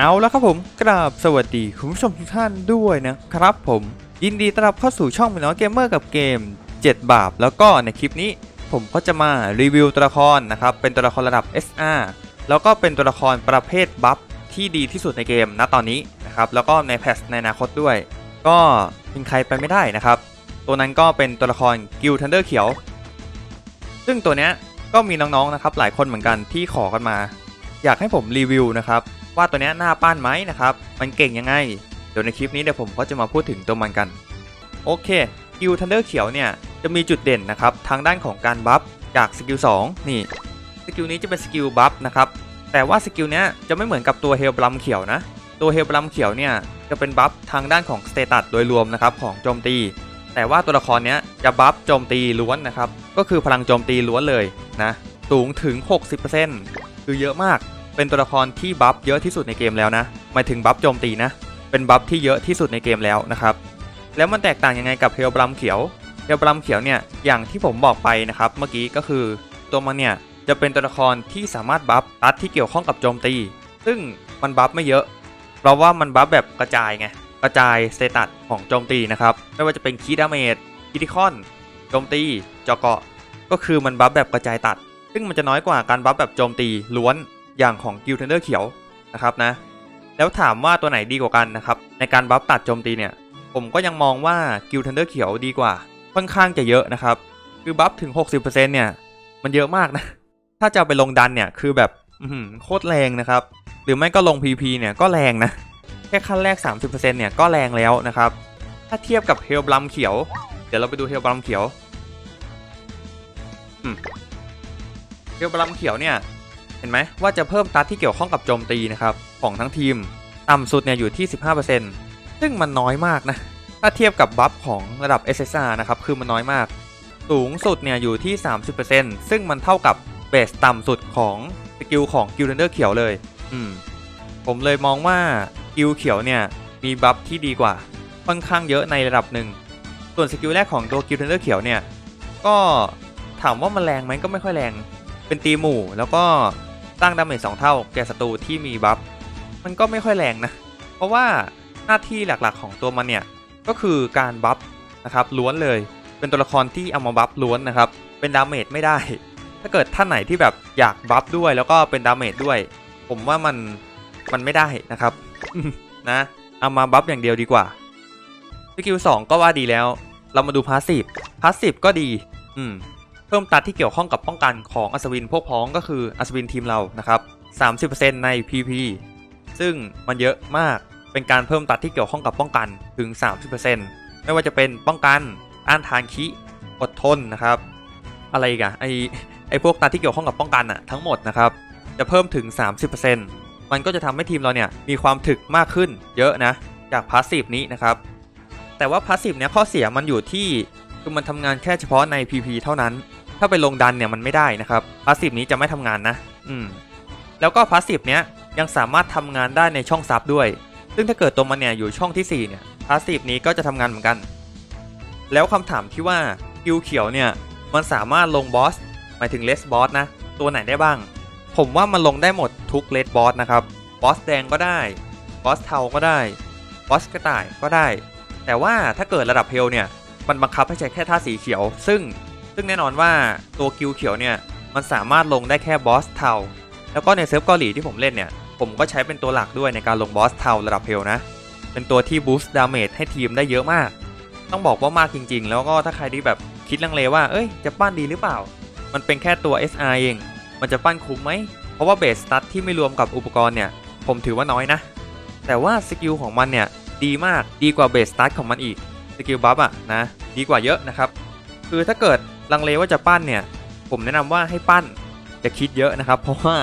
เอาแล้วครับผมกราบสวัสดีคุณผู้ชมทุกท่านด้วยนะครับผมยินดีต้อนรับเข้าสู่ช่องมินอเกมเมอร์กับเกม 7 บาปแล้วก็ในคลิปนี้ ผมก็จะมารีวิวตัวละครนะครับเป็นตัวละครระดับ SR แล้วก็เป็นตัวละครประเภทบัฟที่ดีที่สุดในเกมณตอนนี้นะครับแล้วก็ในแพทในอนาคตด้วย ก็เป็นใครไปไม่ได้นะครับ ตัวนั้นก็เป็นตัวละครกิลทันเดอร์เขียว ซึ่งตัวเนี้ยก็มีน้องๆนะครับหลายคนเหมือนกันที่ขอกันมา อยากให้ผมรีวิวนะครับ ว่าตัวนี้หน้าป้านไหมนะครับ มันเก่งยังไง เดี๋ยวในคลิปนี้เดี๋ยวผมก็จะมาพูดถึงตัวมันกัน โอเคกิลทันเดอร์เขียวเนี่ยจะมีจุดเด่นนะครับทางด้านของการบัฟจากสกิล2นี่สกิลนี้จะเป็นสกิลบัฟนะครับแต่ว่าสกิลเนี้ยจะไม่เหมือนกับตัวเฮลบลัมเขียวนะตัวเฮลบลัมเขียวเนี่ยจะเป็นบัฟทางด้านของสเตตัสโดยรวมนะครับของโจมตี แต่ว่าตัวละครเนี้ยจะบัฟโจมตีล้วนนะครับก็คือพลังโจมตีล้วนเลยนะสูงถึง 60%คือเยอะมาก เป็นตัวละครที่บัฟเยอะที่สุดในเกมแล้วนะหมายถึงบัฟโจมตีนะ เป็นบัฟที่เยอะที่สุดในเกมแล้วนะครับ แล้วมันแตกต่างยังไงกับเฮลบลัมเขียวเฮลบลัมเขียวเนี่ยอย่างที่ผมบอกไปนะครับเมื่อกี้ก็คือตัวมันเนี่ยจะเป็นตัวละครที่สามารถบัฟตัดที่เกี่ยวข้องกับโจมตี ซึ่งมันบัฟไม่เยอะ เพราะว่ามันบัฟแบบกระจายไง กระจายสเตตัสของโจมตีนะครับ ไม่ว่าจะเป็นคีดาเมจคิติคอน โจมตีเจาะเกาะ ก็คือมันบัฟแบบกระจายตัด ซึ่งมันจะน้อยกว่าการบัฟแบบโจมตีล้วน อย่างของกิลเทนเดอร์เขียวนะครับนะ แล้วถามว่าตัวไหนดีกว่ากันนะครับ ในการบัฟตัดโจมตีเนี่ย ผมก็ยังมองว่ากิลเทนเดอร์เขียวดีกว่า ค่อนข้างจะเยอะนะครับ คือบัฟถึง 60%เนี่ยมันเยอะมากนะ ถ้าจะไปลงดันเนี่ยคือแบบโคตรแรงนะครับ หรือไม่ก็ลง PP เนี่ยก็แรงนะ แค่ขั้นแรก 30%เนี่ยก็แรงแล้วนะครับ ถ้าเทียบกับเฮลบลัมเขียว เดี๋ยวเราไปดูเฮลบลัมเขียวเฮลบลัมเขียวเนี่ย เห็นไหมว่าจะเพิ่มตัดที่เกี่ยวข้องกับโจมตีนะครับของทั้งทีมต่ำสุดเนี่ยอยู่ที่ 15%ซึ่งมันน้อยมากนะถ้าเทียบกับบัฟของระดับ SSR นะครับคือมันน้อยมาก สูงสุดเนี่ยอยู่ที่ 30%ซึ่งมันเท่ากับเบสต่ำสุดของสกิลของกิลเดนเดอร์เขียวเลยอืมผมเลยมองว่ากิลเขียวเนี่ยมีบัฟที่ดีกว่าค่อนข้างเยอะในระดับหนึ่ง ส่วนสกิลแรกของตัวกิลเดนเดอร์เขียวเนี่ยก็ถามว่ามันแรงไหมก็ไม่ค่อยแรง เป็นตีหมู่แล้วก็ สร้างดาเมจสองเท่าแก่ศัตรูที่มีบัฟมันก็ไม่ค่อยแรงนะ เพราะว่าหน้าที่หลักๆของตัวมันเนี่ย ก็คือการบัฟนะครับล้วนเลยเป็นตัวละครที่เอามาบัฟล้วนนะครับ เป็นดาเมจไม่ได้ ถ้าเกิดท่านไหนที่แบบอยากบัฟด้วยแล้วก็เป็นดาเมจด้วย ผมว่ามันมันไม่ได้นะครับนะเอามาบัฟอย่างเดียวดีกว่าสกิล2ก็ว่าดีแล้ว เรามาดูพาสซีฟพาสซีฟก็ดี อืม เพิ่มตัดที่เกี่ยวข้องกับป้องกันของอัศวินพวกพ้องก็คืออัศวินทีมเรานะครับ30%ใน PP ซึ่งมันเยอะมากเป็นการเพิ่มตัดที่เกี่ยวข้องกับป้องกันถึง 30%ไม่ว่าจะเป็นป้องกันอ้านทานคิอดทนนะครับ อะไรกันไอไอพวกตัดที่เกี่ยวข้องกับป้องกันอะทั้งหมดนะครับ จะเพิ่มถึง 30%มันก็จะทำให้ทีมเราเนี่ยมีความถึกมากขึ้นเยอะนะจากพาสซีฟนี้นะครับ แต่ว่าพาสซีฟเนี้ยข้อเสียมันอยู่ที่คือมันทำงานแค่เฉพาะใน PP เท่านั้น ถ้าไปลงดันเนี่ยมันไม่ได้นะครับพาสซีฟนี้จะไม่ทำงานนะ อืม แล้วก็พาสซีฟเนี้ยยังสามารถทำงานได้ในช่องซับด้วย ซึ่งถ้าเกิดตัวมันเนี่ยอยู่ช่องที่4เนี่ยพาสซีฟนี้ก็จะทำงานเหมือนกัน แล้วคำถามที่ว่ากิลเขียวเนี่ยมันสามารถลงบอสหมายถึงเลสบอสนะ ตัวไหนได้บ้าง ผมว่ามันลงได้หมดทุกเลสบอสนะครับบอสแดงก็ได้บอสเทาก็ได้บอสกระต่ายก็ได้ แต่ว่าถ้าเกิดระดับเฮลเนี่ยมันบังคับให้ใช้แค่ท่าสีเขียว ซึ่ง ซึ่งแน่นอนว่าตัวกิลเขียวเนี่ยมันสามารถลงได้แค่บอสเทาแล้วก็ในเซิร์ฟเกาหลีที่ผมเล่นเนี่ยผมก็ใช้เป็นตัวหลักด้วยในการลงบอสเทาระดับเฮลนะเป็นตัวที่บูสต์ดาเมจให้ทีมได้เยอะมาก ต้องบอกว่ามากจริง ๆ แล้วก็ถ้าใครที่แบบคิดลังเลว่าเอ้ยจะปั้นดีหรือเปล่า มันเป็นแค่ตัว SR เอง มันจะปั้นคุ้มไหมเพราะว่าเบสสตัตที่ไม่รวมกับอุปกรณ์เนี่ยผมถือว่าน้อยนะ แต่ว่าสกิลของมันเนี่ยดีมากดีกว่าเบสสตัตของมันอีกสกิลบัฟอะนะดีกว่าเยอะนะครับคือถ้าเกิด ลังเลว่าจะปั้นเนี่ย ผมแนะนำว่าให้ปั้นจะคิดเยอะนะครับ เพราะว่า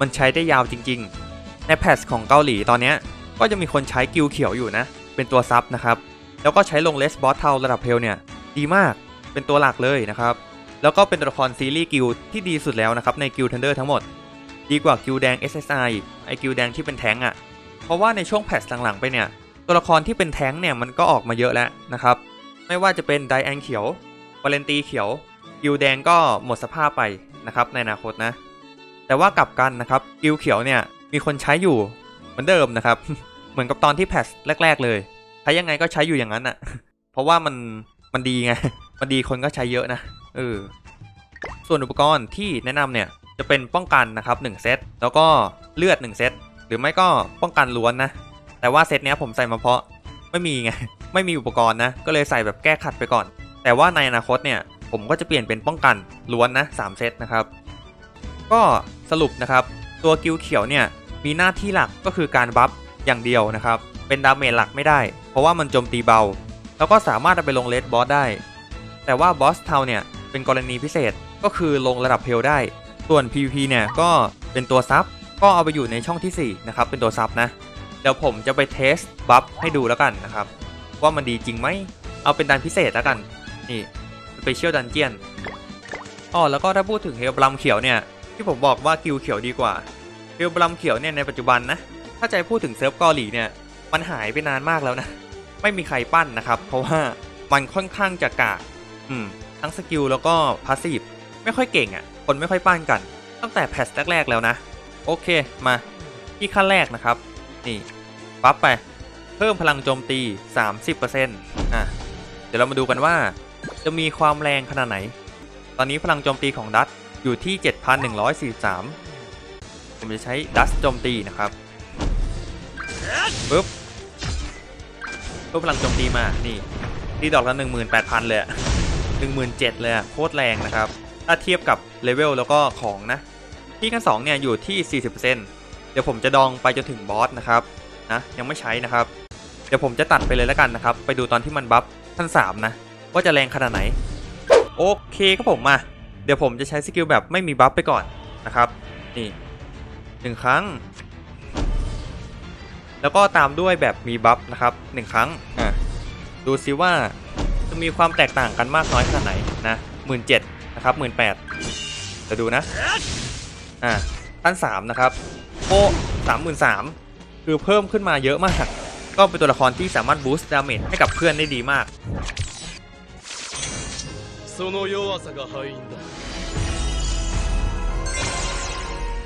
มันใช้ได้ยาวจริง ๆ ในแพทของเกาหลีตอนนี้ก็จะมีคนใช้กิลเขียวอยู่นะ เป็นตัวซับนะครับ แล้วก็ใช้ลงเลสบอสเทาระดับเพลเนี่ยดีมากเป็นตัวหลักเลยนะครับ แล้วก็เป็นตัวละครซีรีส์กิลที่ดีสุดแล้วนะครับในกิลเทนเดอร์ทั้งหมด ดีกว่ากิลแดง SSI อีกไอกิลแดงที่เป็นแท้งอะ่ะ เพราะว่าในช่วงแพทหลังๆไปเนี่ยตัวละครที่เป็นแท้งเนี่ยมันก็ออกมาเยอะแล้วนะครับ ไม่ว่าจะเป็นไดแอนเขียว วาเลนตีเขียวกิลแดงก็หมดสภาพไปนะครับในอนาคตนะ แต่ว่ากลับกันนะครับกิลเขียวเนี่ยมีคนใช้อยู่เหมือนเดิมนะครับ เหมือนกับตอนที่แพทแรก ๆ เลยใช้ยังไงก็ใช้อยู่อย่างนั้นอะ เพราะว่ามันมันดีไงมันดีคนก็ใช้เยอะนะเออส่วนอุปกรณ์ที่แนะนำเนี่ยจะเป็นป้องกันนะครับ1เซตแล้วก็เลือด1เซตหรือไม่ก็ป้องกันล้วนนะ แต่ว่าเซตเนี้ยผมใส่มาเพราะไม่มีไงไม่มีอุปกรณ์นะ ก็เลยใส่แบบแก้ขัดไปก่อน แต่ว่าในอนาคตเนี่ยผมก็จะเปลี่ยนเป็นป้องกันล้วนนะ3เซตนะครับก็สรุปนะครับตัวกิลเขียวเนี่ยมีหน้าที่หลักก็คือการบัฟอย่างเดียวนะครับเป็นดาเมจหลักไม่ได้ เพราะว่ามันโจมตีเบา แล้วก็สามารถเอาไปลงเลดบอสได้ แต่ว่าบอสเทาเนี่ยเป็นกรณีพิเศษก็คือลงระดับเพลได้ ส่วน PVP เนี่ยก็เป็นตัวซับก็เอาไปอยู่ในช่องทีสี่4นะครับเป็นตัวซับนะเดี๋ยวผมจะไปเทสบัฟให้ดูแล้วกันนะครับว่ามันดีจริงไหมเอาเป็นดันพิเศษแล้วกัน นี่สเปเชี่ยลดันเจียนอ๋อแล้วก็ถ้าพูดถึงเฮลบลัมเขียวเนี่ยที่ผมบอกว่ากิลเขียวดีกว่าเฮลบลัมเขียวเนี่ยในปัจจุบันนะถ้าให้พูดถึงเซิร์ฟเกาหลีเนี่ยมันหายไปนานมากแล้วนะไม่มีใครปั้นนะครับ เพราะว่ามันค่อนข้างจะกากอืมทั้งสกิลแล้วก็พาสซีฟไม่ค่อยเก่งอะ่ะคนไม่ค่อยปั้นกัน ตั้งแต่แพทแรกๆแล้วนะโอเคมาที่ขั้นแรกนะครับ นี่ปั๊บไป เพิ่มพลังโจมตี 30%อะเดี๋ยวเรามาดูกันว่า จะมีความแรงขนาดไหน ตอนนี้พลังโจมตีของดัตอยู่ที่ 7,143 ผมจะใช้ดัตโจมตีนะครับปึ๊บเพิ่มพลังโจมตีมา นี่ตีดอกละ18,000 เลย17,000เลยโคตรแรงนะครับ ถ้าเทียบกับเลเวลแล้วก็ของนะ ที่ขั้น2เนี่ยอยู่ที่ 40%เดี๋ยวผมจะดองไปจนถึงบอสนะครับนะยังไม่ใช้นะครับ เดี๋ยวผมจะตัดไปเลยแล้วกันนะครับ ไปดูตอนที่มันบัฟขั้น3นะ ว่าจะแรงขนาดไหน โอเคครับผมมาเดี๋ยวผมจะใช้สกิลแบบไม่มีบัฟไปก่อนนะครับ นี่หนึ่งครั้ง แล้วก็ตามด้วยแบบมีบัฟนะครับหนึ่งครั้งอะดูซิว่าจะมีความแตกต่างกันมากน้อยขนาดไหนนะหมื่นเจ็ดนะครับหมื่นแปดเดี๋ยวดูนะอ่าขั้นสามนะครับโอ้สามหมื่นสามคือเพิ่มขึ้นมาเยอะมาก ก็เป็นตัวละครที่สามารถบูสต์ดาเมจให้กับเพื่อนได้ดีมาก その弱さが敗因だ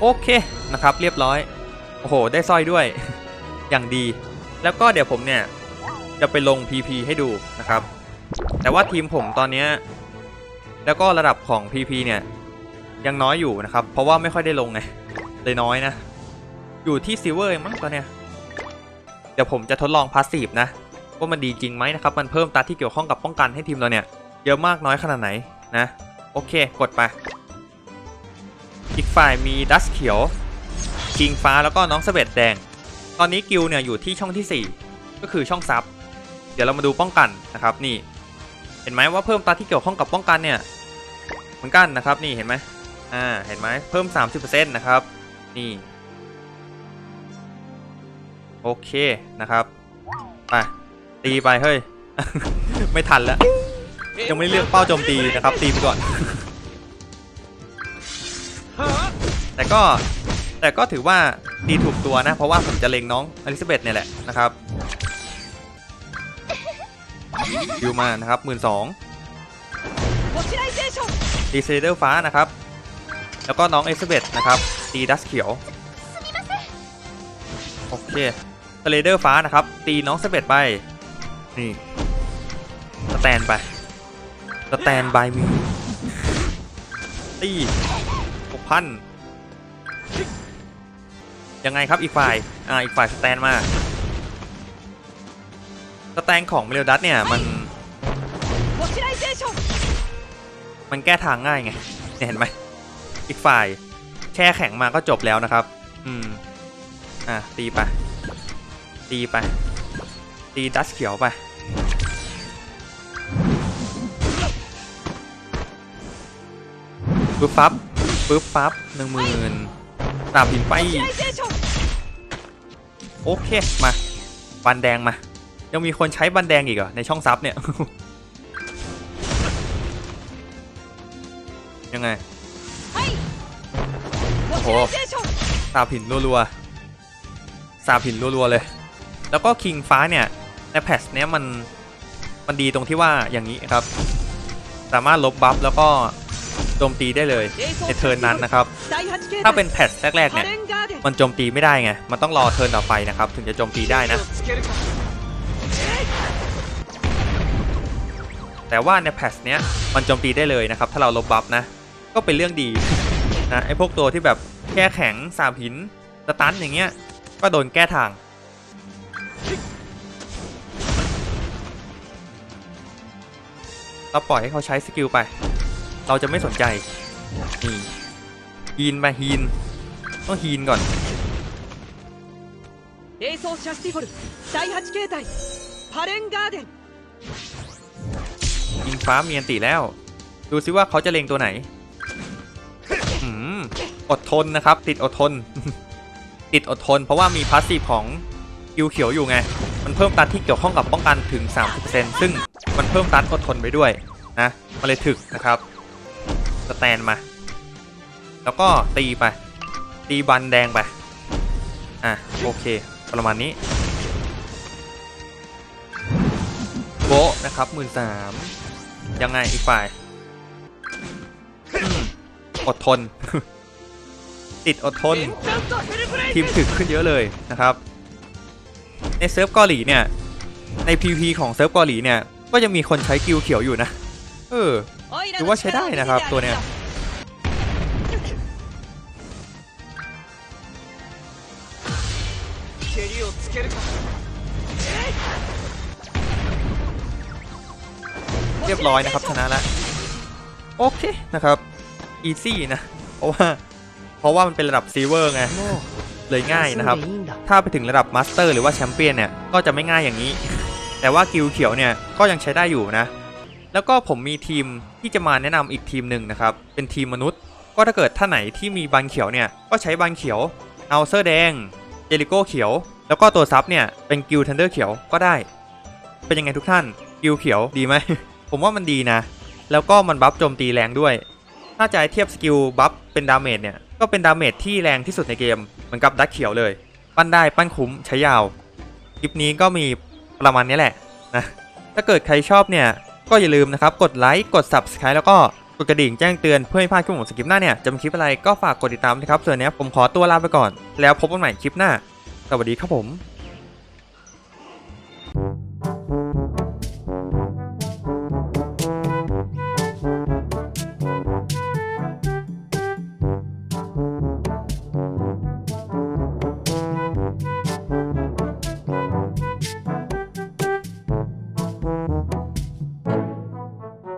โอเคนะครับ เรียบร้อย โอ้โห ได้สร้อยด้วย อย่างดี แล้วก็เดี๋ยวผมเนี่ย จะไปลง PP ให้ดูนะครับ แต่ว่าทีมผมตอนเนี้ยแล้วก็ระดับของ PP เนี่ย ยังน้อยอยู่นะครับ เพราะว่าไม่ค่อยได้ลงไงเลยน้อยนะ อยู่ที่ซิลเวอร์มั้งตอนเนี้ย เดี๋ยวผมจะทดลองพาสซีฟนะ ว่ามันดีจริงไหมนะครับ มันเพิ่มตัดที่เกี่ยวข้องกับป้องกันให้ทีมเราเนี่ย เยอะมากน้อยขนาดไหนนะ โอเคกดไป อีกฝ่ายมีดัสเขียวคิงฟ้าแล้วก็น้องเสเบดแดง ตอนนี้กิลเนี่ยอยู่ที่ช่องที่ 4 ก็คือช่องซับเดี๋ยวเรามาดูป้องกันนะครับนี่ เห็นไหมว่าเพิ่มตาที่เกี่ยวข้องกับป้องกันเนี่ยเหมือนกันนะครับนี่เห็นไหมอ่าเห็นไหมเพิ่ม 30%นะครับนี่โอเคนะครับไปตีไปเฮ้ย ไม่ทันแล้ว ยังไม่เลือกเป้าโจมตีนะครับตีไปก่อน แต่ก็แต่ก็ถือว่าดีถูกตัวนะ เพราะว่าผมจะเล็งน้องอลิซาเบธเนี่ยแหละนะครับดูมานะครับหมื่นสองดีเซเดอร์ฟ้านะครับ แล้วก็น้องเอลิซาเบธนะครับตีดัสเขียว โอเคสเลเดอร์ฟ้านะครับ ตีน้องเสเบธไป นี่สแตนไป สแตนบายมีตีหกพันยังไงครับอีกฝ่าย อ่า อีกฝ่ายสแตนมา สแตนของเมลดัสเนี่ย มัน มันแก้ทางง่ายไง เห็นไหม อีกฝ่ายแช่แข็งมาก็จบแล้วนะครับ อืม อะ ตีไป ตีไป ตีดัสเขียวไป ปึ๊บปั๊บปึ๊บปั๊บหนึ่งหมื่นสามหินไป โอเค มา บันแดงมา ยังมีคนใช้บันแดงอีกเหรอ ในช่องซับเนี่ย ยังไง โอ้โหสาบหินรัวๆสาบหินรัวๆเลย แล้วก็คิงฟ้าเนี่ยในแพทเนี้ยมัน มันดีตรงที่ว่าอย่างนี้ครับ สามารถลบบัฟแล้วก็ โจมตีได้เลยในเทิร์นนั้นนะครับ ถ้าเป็นแพทแรกๆเนี่ยมันโจมตีไม่ได้ไง มันต้องรอเทิร์นต่อไปนะครับ ถึงจะโจมตีได้นะ แต่ว่าในแพทเนี้ยมันโจมตีได้เลยนะครับ ถ้าเราลบบัฟนะ ก็เป็นเรื่องดีนะไอ้พวกตัวที่แบบแค่แข็งสาบหินสตันอย่างเงี้ยก็โดนแก้ทางเราปล่อยให้เขาใช้สกิลไป เราจะไม่สนใจ นี่ฮีนมาฮีนต้องฮีนก่อนเอโซชัสติฟอล第8形態พาเรนการ์เดนยิงฟ้าเมียนตีแล้ว ดูซิว่าเขาจะเล็งตัวไหนอดทนนะครับ ติดอดทน ติดอดทน เพราะว่ามีพาสซีฟของคิวเขียวอยู่ไง มันเพิ่มตัดที่เกี่ยวข้องกับป้องกันถึง 30%ซึ่งมันเพิ่มตัดอดทนไปด้วยนะมาเลยถึกนะครับ สแตนมา แล้วก็ตีไป ตีบันแดงไป อะ โอเค ประมาณนี้ โบนะครับหมื่นสามยังไงอีกฝ่าย อดทน ติดอดทน ทีมถึกขึ้นเยอะเลยนะครับ ในเซิร์ฟเกาหลีเนี่ย ใน PVP ของเซิร์ฟเกาหลีเนี่ย ก็ยังมีคนใช้กิวเขียวอยู่นะ เออ ถือว่าใช้ได้นะครับตัวเนี้ยเรียบร้อยนะครับชนะละโอเคนะครับอีซี่นะเพราะว่าเพราะว่ามันเป็นระดับซีเวอร์ไงเลยง่ายนะครับ ถ้าไปถึงระดับมาสเตอร์หรือว่าแชมเปี้ยนเนี่ย ก็จะไม่ง่ายอย่างนี้ แต่ว่ากิลเขียวเนี่ย ก็ยังใช้ได้อยู่นะ แล้วก็ผมมีทีมที่จะมาแนะนำอีกทีมหนึ่งนะครับ เป็นทีมมนุษย์ ก็ถ้าเกิดท่านไหนที่มีบันเขียวเนี่ย ก็ใช้บันเขียวเอาเซอร์แดง เจลิโก้เขียว แล้วก็ตัวซับเนี่ยเป็นกิลเทนเดอร์เขียวก็ได้ เป็นยังไงทุกท่าน กิลเขียวดีไหม ผมว่ามันดีนะ แล้วก็มันบัฟโจมตีแรงด้วย ถ้าจะเทียบสกิลบัฟเป็นดาเมจเนี่ย ก็เป็นดาเมจที่แรงที่สุดในเกม เหมือนกับดักเขียวเลย ปั้นได้ปั้นคุ้มใช้ยาว คลิปนี้ก็มีประมาณนี้แหละนะ ถ้าเกิดใครชอบเนี่ย ก็อย่าลืมนะครับ กดไลค์กด Subscribe แล้วก็กดกระดิ่งแจ้งเตือนเพื่อไม่พลาดคลิปของสกิปหน้าเนี่ยจะมีคลิปอะไรก็ฝากกดติดตามนะครับส่วนนี้ผมขอตัวลาไปก่อน แล้วพบกันใหม่คลิปหน้า สวัสดีครับผม